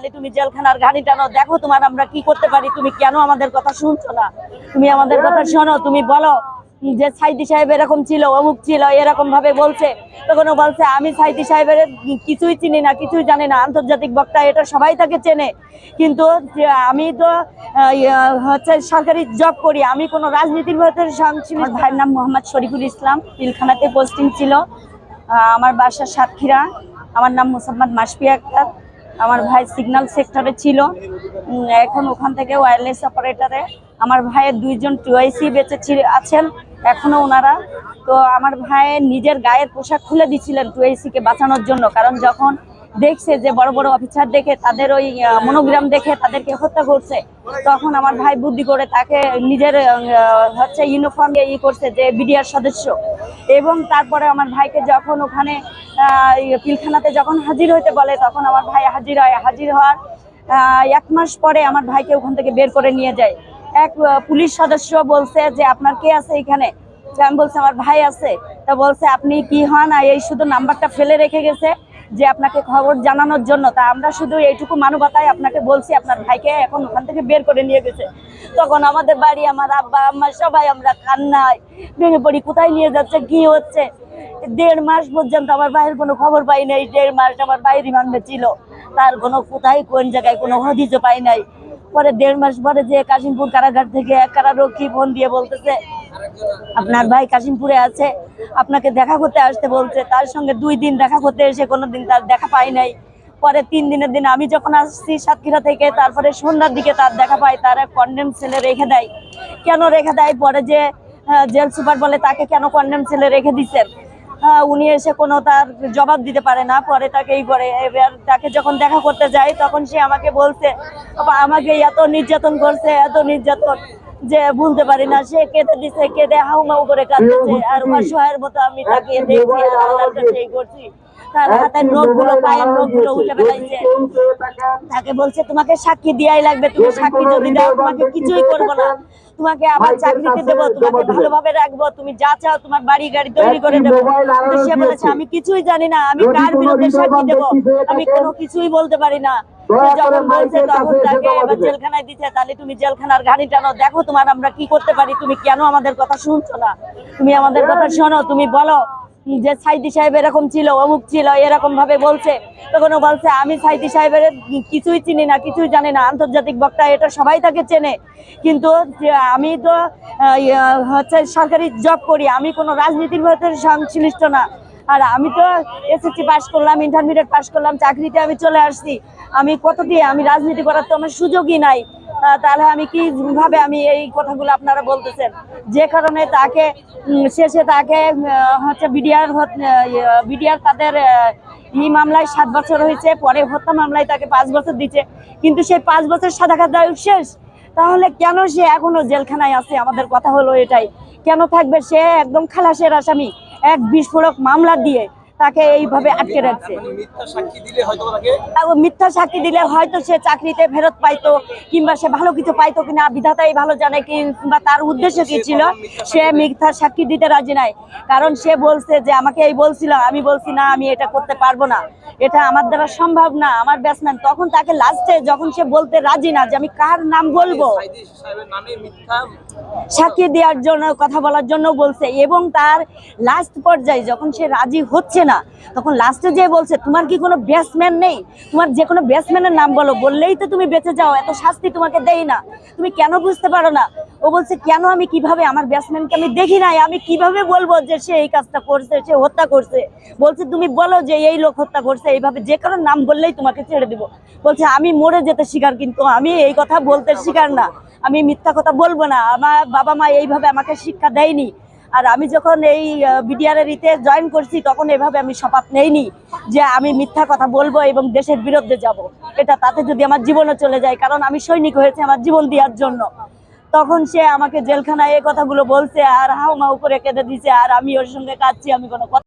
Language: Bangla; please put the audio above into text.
তাহলে তুমি জেলখানার ঘানি টানো দেখো তোমার আমরা কি করতে পারি তুমি কেন আমাদের কথা শুনছো না? তুমি আমাদের কথা শোনো তুমি বলো যে সাইদি সাহেব এরকম ছিল অমুক ছিল এরকম ভাবে বলছে। তখন ও বলছে আমি সাইদি সাহেবের কিছুই চিনি না কিছুই জানি না আন্তর্জাতিক বক্তা এটা সবাই তাকে চেনে। কিন্তু আমি তো হচ্ছে সরকারি জব করি আমি কোনো রাজনীতির ভেতরে সংশ্লিষ্ট ভাইয়ের নাম মোহাম্মদ শরীফুল ইসলাম পিলখানাতে পোস্টিং ছিল। আমার বাসা সাতক্ষীরা আমার নাম মোসাম্মদ মাসফিয়া আক্তার। আমার ভাই সিগন্যাল সেক্টরে ছিল। এখন ওখান থেকে ওয়্যারলেস অপারেটরে আমার ভাইয়ের দুইজন টুআইসি বেঁচে আছেন এখনও ওনারা। তো আমার ভাইয়ের নিজের গায়ের পোশাক খুলে দিছিলেন টুআইসি কে বাঁচানোর জন্য, কারণ যখন দেখছে যে বড় বড় অফিসার দেখে, তাদের ওই মনোগ্রাম দেখে তাদেরকে হত্যা করছে। তখন আমার ভাই বুদ্ধি করে তাকে নিজের হচ্ছে ইউনিফর্ম ই করছে যে বিডিআর সদস্য। এবং তারপরে আমার ভাইকে যখন ওখানে ইয়ে পিলখানাতে যখন হাজির হইতে বলে, তখন আমার ভাই হাজির হয়। হাজির হওয়ার এক মাস পরে আমার ভাইকে ওখান থেকে বের করে নিয়ে যায়। এক পুলিশ সদস্য বলছে যে, আপনার কে আছে এখানে? আমি বলছি, আমার ভাই আছে। তা বলছে, আপনি কি হন? এই শুধু নাম্বারটা ফেলে রেখে গেছে যে আপনাকে খবর জানানোর জন্য। তা আমরা শুধু এইটুকু মানবতায় আপনাকে বলছি, আপনার ভাইকে এখন ওখান থেকে বের করে নিয়ে গেছে। তখন আমাদের বাড়ি, আমার আব্বা, আম্মা, সবাই আমরা কান্নায় ভেঙে পড়ি, কোথায় নিয়ে যাচ্ছে? কি হচ্ছে? দেড় মাস পর্যন্ত আমার ভাইয়ের কোনো খবর পাই নাই, দেড় মাস আমার ভাই রিমান্ডে ছিল। তার কোনো কোথায়, কোন জায়গায় কোনো হদিজও পাই নাই। পরে দেড় মাস পরে যে কাশিমপুর কারাগার থেকে এক কারারক্ষী ফোন দিয়ে বলতেছে আপনার ভাই কাশিমপুরে আছে আপনাকে দেখা করতে আসতে বলছে তার সঙ্গে দুই দিন দেখা করতে এসে কোনোদিন তার দেখা পাই নাই। পরে তিন দিনের দিন আমি যখন আসছি সাতক্ষীরা থেকে তারপরে সন্ধ্যার দিকে তার দেখা পাই তার এক কন্ডেম সেলে রেখে দেয়। কেন রেখে দেয়? পরে যে জেল সুপার বলে তাকে কেন কন্ডেম সেলে রেখে দিচ্ছেন উনি এসে কোনো তার জবাব দিতে পারে না পরে তাকে এই করে এবার তাকে যখন দেখা করতে যাই তখন সে আমাকে বলছে "বাবা, আমাকে এত নির্যাতন করছে এত নির্যাতন। যে ভুলতে পারি না সে কেঁদে দিছে কেঁদে হাউমাউ করে কাঁদতেছে। আর অসহায়ের মতো আমি তাকে দেখছি আর আল্লাহর কাছে এই করছি। তার হাতের পায়ের উঠে তাকে বলছে তোমাকে সাক্ষী দিয়াই লাগবে তুমি সাক্ষী যদি দাও তোমাকে কিছুই করব না। তোমাকে আবার চাকরিতে দেবো তোমাকে ভালোভাবে রাখব তুমি যা চাও তোমার বাড়ি গাড়ি তৈরি করে দেবো। সে বলেছে আমি কিছুই জানি না আমি কার বিরুদ্ধে সাক্ষী দেবো? আমি কোনো কিছুই বলতে পারি না। যখন বলছে তখন তাকে জেলখানায় তাহলে তুমি জেলখানার ঘানি টানো। দেখো তোমার আমরা কি করতে পারি। তুমি কেন আমাদের কথা শুনছো না? তুমি আমাদের কথা শোনো তুমি বলো যে সাইদি সাহেব এরকম ছিল অমুক ছিল এরকম ভাবে বলছে। তখন ও বলছে আমি সাইদি সাহেবের কিছুই চিনি না কিছুই জানি না। আন্তর্জাতিক বক্তা এটা সবাই তাকে চেনে। কিন্তু আমি তো হচ্ছে সরকারি জব করি। আমি কোনো রাজনীতির ভেতরে সংশ্লিষ্ট না। আর আমি তো এসএসসি পাস করলাম ইন্টারমিডিয়েট পাস করলাম চাকরিতে আমি চলে আসছি। আমি কত দিয়ে আমি রাজনীতি করার তো আমার সুযোগই নাই। তাহলে আমি কি ভাবে আমি এই কথাগুলো আপনারা বলতেছেন? যে কারণে তাকে শেষে তাকে হচ্ছে বিডিআর বিডিআর তাদের আহ, ই মামলায় সাত বছর হয়েছে পরে হত্যা মামলায় তাকে পাঁচ বছর দিচ্ছে। কিন্তু সেই পাঁচ বছর সাদা খাতা শেষ। তাহলে কেন সে এখনও জেলখানায় আছে? আমাদের কথা হলো এটাই। কেন থাকবে সে একদম খালাসের আসামি? এক বিস্ফোরক মামলা দিয়ে তাকে এইভাবে আটকে রাখছে। মানে মিথ্যা সাক্ষী দিলে হয়তো সে চাকরিতে ফেরত পাইতো কিংবা সে ভালো কিছু পাইতো কিনা বিধাতাই ভালো জানে কিংবা তার উদ্দেশ্য কি ছিল সে মিথ্যা সাক্ষী দিতে রাজি নাই। কারণ সে বলছে যে আমাকে এই বলছিল আমি বলছি না আমি এটা করতে পারব না। এটা আমার দ্বারা সম্ভব না আমার ব্যাটসম্যান তখন তাকে লাস্টে যখন সে বলতে রাজি না যে আমি কার নাম বলব? সাক্ষী দেওয়ার জন্য কথা বলার জন্য বলছে এবং তার লাস্ট পর্যায়ে যখন সে রাজি হচ্ছে না তখন লাস্টে যে বলছে, তোমার কি কোনো ব্যাটসম্যান নেই? তোমার যে কোনো ব্যাটসম্যানের নাম বলো। বললেই তো তুমি বেঁচে যাও, এত শাস্তি তোমাকে দেই না। তুমি কেন বুঝতে পারো না? ও বলছে, কেন আমি কীভাবে আমার ব্যাটসম্যানকে আমি দেখি নাই? আমি কীভাবে বলব যে সে এই কাজটা করছে, সে হত্যা করছে? বলছে, তুমি বলো যে এই লোক হত্যা করছে, এইভাবে যে কারও নাম বললেই তোমাকে ছেড়ে দিব। বলছে, আমি মরে যেতে শিকার কিন্তু, আমি এই কথা বলতে শিকার না। আমি মিথ্যা কথা বলব না। আমার বাবা মা এইভাবে আমাকে শিক্ষা দেয়নি। আর আমি যখন এই বিডিআর ইতে জয়েন করছি, তখন এভাবে আমি শপথ নেইনি যে আমি মিথ্যা কথা বলব এবং দেশের বিরুদ্ধে যাব। এটা তাতে যদি আমার জীবনও চলে যায়, কারণ আমি সৈনিক হয়েছে আমার জীবন দেওয়ার জন্য। তখন সে আমাকে জেলখানায় এই কথাগুলো বলছে আর হাউ মাউ করে কেঁদে দিছে আর আমি ওর সঙ্গে কাঁদছি, আমি কোনো কথা